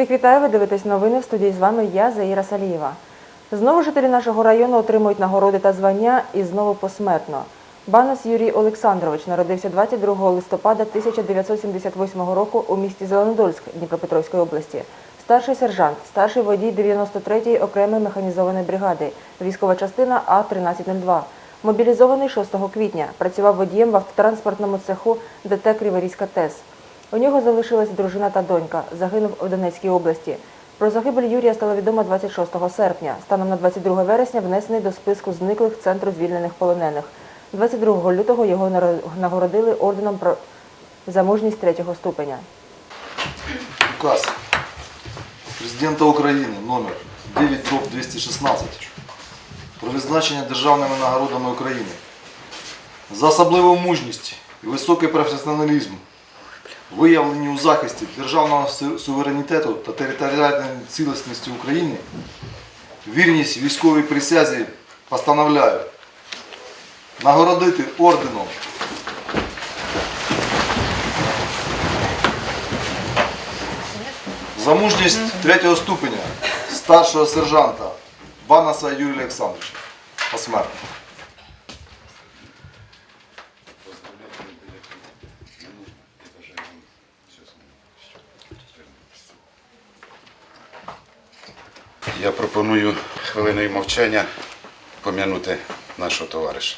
Всіх вітаю, ви дивитесь новини в студії з вами я, Заїра Салієва. Знову жителі нашого району отримують нагороди та звання і знову посмертно. Банас Юрій Олександрович народився 22 листопада 1978 року у місті Зеленодольськ Дніпропетровської області. Старший сержант, старший водій 93-ї окремої механізованої бригади, військова частина А-1302. Мобілізований 6 квітня. Працював водієм в автотранспортному цеху ДТ Криворізька ТЕС. У нього залишилась дружина та донька. Загинув у Донецькій області. Про загибель Юрія стало відомо 26 серпня. Станом на 22 вересня внесений до списку зниклих центру звільнених полонених. 22 лютого його нагородили орденом про за мужність третього ступеня. Указ президента України номер 9 216 про відзначення державними нагородами України за особливу мужність і високий професіоналізм, виявлені у захисті державного суверенітету та територіальної цілісності України, вірність військовій присязі постановляю нагородити орденом За мужність третього ступеня старшого сержанта Банаса Юрія Олександровича. Посмертно. Я пропоную хвилиною мовчання пом'янути нашого товариша.